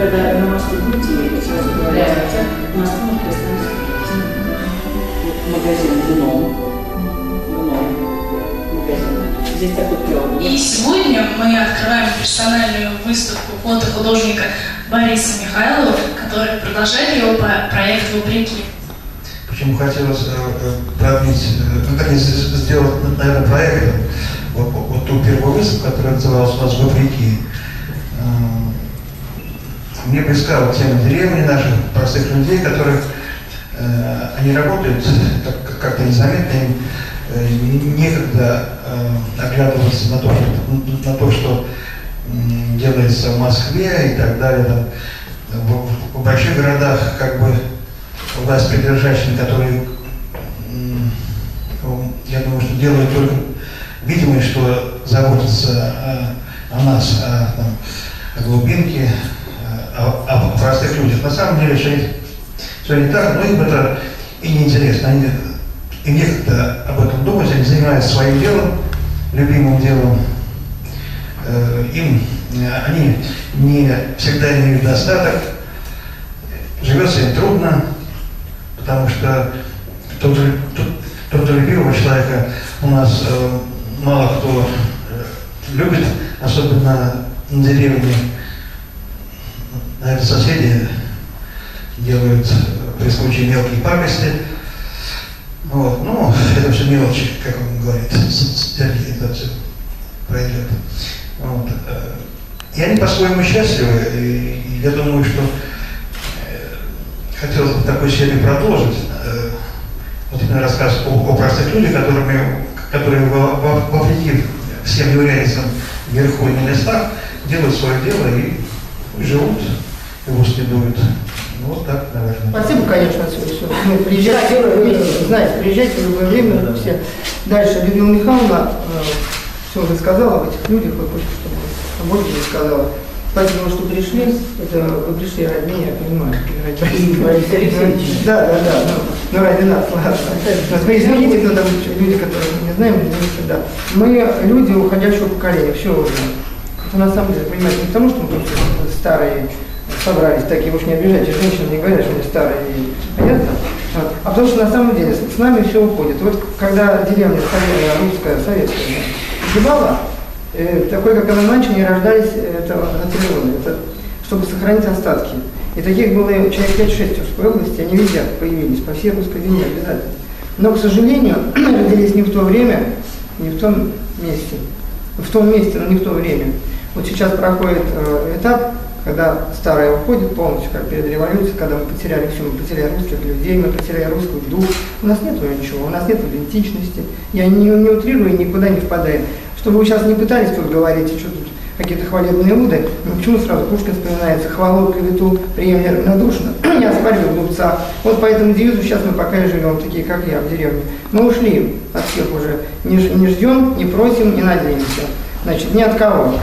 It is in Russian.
когда на мосту будете, сразу хотя мосты может остановиться магазин Гном. Гном. Магазин. Здесь такой. И сегодня мы открываем персональную выставку фотохудожника Бориса Михайлова, который продолжает его по- проект «Вопреки». Почему хотелось э, э, продлить, э, наконец сделать, наверное, проект, вот, вот, вот ту первую выставку, которая называлась у нас «Вопреки». Э, Мне близка вот тема деревни наших, простых людей, которых э, они работают как- как-то незаметно, им э, некогда э, оглядываться на то, что, на то, что м, делается в Москве и так далее. Там, в, в больших городах как бы власть придержащими, которые, ну, я думаю, что делают только видимость, что заботятся о, о нас, о, там, о глубинке, о, о простых людях. На самом деле все, все не так, но им это и неинтересно. Они, им некогда об этом думать, они занимаются своим делом, любимым делом. Э, Им, э, они не всегда имеют достаток, живется им трудно, потому что труд- труд- трудолюбивого человека у нас э, мало кто любит, особенно на деревне. Наверное, соседи делают при случае мелкие пакости. Вот. Ну, это все мелочи, как он говорит, с- с- Сергей, это все пройдет. Вот. э, И они по-своему счастливы, и я думаю, что э, хотелось бы такой серии продолжить. Э, Вот именно рассказ о, о простых людях, которыми, которые во- во- вопреки всем являются вверху и на местах, делают свое дело и живут, его следуют. Ну, Вот так, наверное. Спасибо, конечно, все, все. Ну, приезжайте, вы знаете, приезжайте в любое время, все. Дальше, Людмила Михайловна все уже сказала об этих людях, вы хотите, чтобы больше не сказала. Спасибо, что пришли. Это вы пришли ради меня, я понимаю. ради. Да, да, да. Ну, ну, ради нас, ладно. Нас вы извините, но там люди, которые мы не знаем, не да. Мы люди уходящего поколения, все уже. Это на самом деле, понимаете, не потому, что мы просто старые собрались такие, уж не обижайте, женщины не говорят, что они старые, и понятно? А потому что на самом деле с, нами все уходит. Вот когда деревня сове- русская, советская, погибала, э, такой, как Иванович, не рождались э, это Наполеоны, это чтобы сохранить остатки. И таких было человек 5-6 в области, они везде появились, по всей русской земле обязательно. Но, к сожалению, родились не в то время, не в том месте. В том месте, но не в то время. Вот сейчас проходит э, этап, когда старое уходит полностью, как перед революцией, когда мы потеряли все, мы потеряли русских людей, мы потеряли русский дух. У нас нет ничего, у нас нет идентичности. Я не, не утрирую никуда не впадаю. Чтобы вы сейчас не пытались тут говорить, что тут какие-то хвалебные уды, ну, почему сразу Пушкин вспоминается, хвалу клевету приемля равнодушно, не оспариваю глупца. Вот по этому девизу сейчас мы пока и живем, такие как я, в деревне. Мы ушли от всех уже, не, не ждем, не просим, не надеемся. Значит, ни от кого.